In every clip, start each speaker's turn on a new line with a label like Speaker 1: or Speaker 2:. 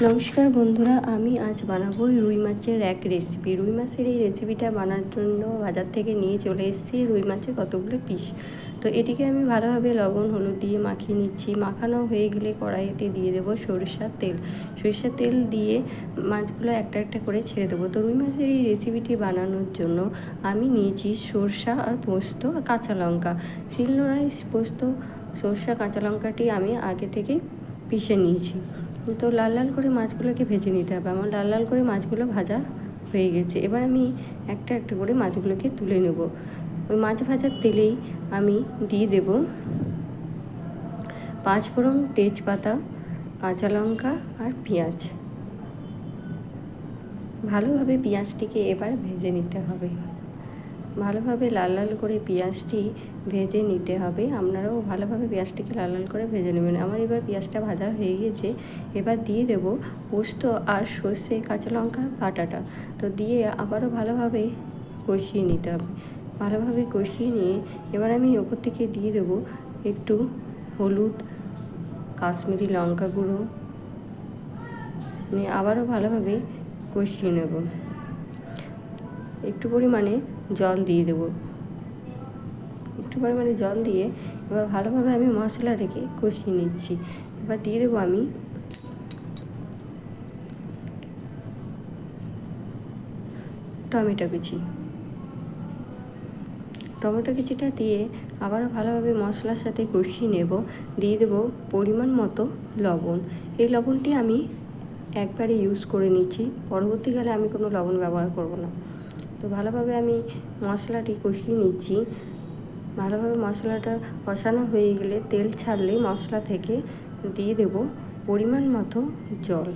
Speaker 1: নমস্কার বন্ধুরা, আমি আজ বানাবো রুই মাছের এক রেসিপি রুই মাছের এই রেসিপিটা বানার জন্য বাজার থেকে নিয়ে চলে এসেছি রুই মাছের কতগুলো পিস তো এটিকে আমি ভালোভাবে লবণ, হলুদ দিয়ে মাখিয়ে নিচ্ছি। মাখানো হয়ে গেলে কড়াইতে দিয়ে দেবো সরিষার তেল। সরিষার তেল দিয়ে মাছগুলো একটা একটা করে ছেড়ে দেবো। তো রুই মাছের এই রেসিপিটি বানানোর জন্য আমি নিয়েছি সরষা আর পোস্ত আর কাঁচা লঙ্কা। শিলনোড়ায় পোস্ত, সরষা, কাঁচা লঙ্কাটি আমি আগে থেকে পিষে নিয়েছি। তো লাল লাল করে মাছগুলোকে ভেজে নিতে হবে। আমার লাল লাল করে মাছগুলো ভাজা হয়ে গেছে। এবার আমি একটা একটা করে মাছগুলোকে তুলে নেব। ওই মাছ ভাজার তেলেই আমি দিয়ে দেব পাঁচফোড়ন তেজপাতা, কাঁচা লঙ্কা আর পেঁয়াজ। ভালোভাবে পেঁয়াজটিকে এবার ভেজে নিতে হবে। ভালোভাবে লাল লাল করে পেঁয়াজটি ভেজে নিতে হবে। আপনারাও ভালোভাবে পেঁয়াজটিকে লাল লাল করে ভেজে নেবেন। আমার এবার পেঁয়াজটা ভাজা হয়ে গেছে এবার দিয়ে দেব পোস্ত আর সর্ষে কাঁচা লঙ্কা বাটাটা। তো দিয়ে আবারও ভালোভাবে কষিয়ে নিতে হবে। ভালোভাবে কষিয়ে নিয়ে এবার আমি ওপর থেকে দিয়ে দেব একটু হলুদ, কাশ্মীরি লঙ্কা গুঁড়ো। নিয়ে আবারও ভালোভাবে কষিয়ে নেব। একটু পরিমাণে জল দিয়ে দেবো। একটু পরিমাণে জল দিয়ে এবার ভালোভাবে আমি মশলাটাকে কষিয়ে নিচ্ছি। এবার দিয়ে দেবো আমি টমেটো কুচি। টমেটো কুচিটা দিয়ে আবারও ভালোভাবে মশলার সাথে কষিয়ে নেব। দিয়ে দেবো পরিমাণ মতো লবণ। এই লবণটি আমি একবারে ইউজ করে নিচ্ছি। পরবর্তীকালে আমি কোনো লবণ ব্যবহার করব না। তো ভালোভাবে আমি মশলাটি কষিয়ে নিচ্ছি। ভালোভাবে মশলাটা কষানো হয়ে গেলে তেল ছাড়লে মশলা থেকে দিয়ে দেব পরিমাণ মতো জল।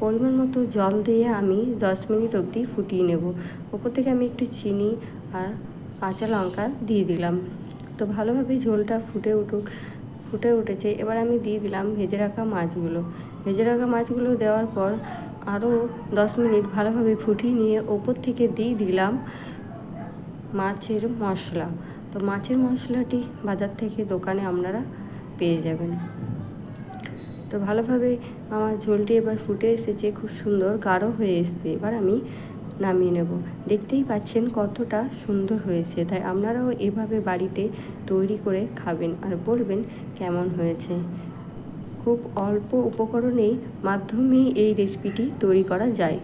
Speaker 1: পরিমাণ মতো জল দিয়ে আমি দশ মিনিট অবধি ফুটিয়ে নেব। ওপর থেকে আমি একটু চিনি আর কাঁচা লঙ্কা দিয়ে দিলাম। তো ভালোভাবে ঝোলটা ফুটে উঠুক, ফুটে উঠেছে। এবার আমি দিয়ে দিলাম ভেজে রাখা মাছগুলো। ভেজে রাখা মাছগুলো দেওয়ার পর আরও দশ মিনিট ভালোভাবে ফুটিয়ে নিয়ে ওপর থেকে দিয়ে দিলাম মাছের মশলা। তো মাছের মশলাটি বাজার থেকে দোকানে আপনারা পেয়ে যাবেন। তো ভালোভাবে আমার ঝোলটি এবার ফুটে এসেছে, খুব সুন্দর গাঢ় হয়ে এসছে। এবার আমি নামিয়ে নেব। দেখতেই পাচ্ছেন কতটা সুন্দর হয়েছে। তাই আপনারাও এভাবে বাড়িতে তৈরি করে খাবেন আর বলবেন কেমন হয়েছে। খুব অল্প উপকরণেই মাধ্যমে এই রেসিপিটি তৈরি করা যায়।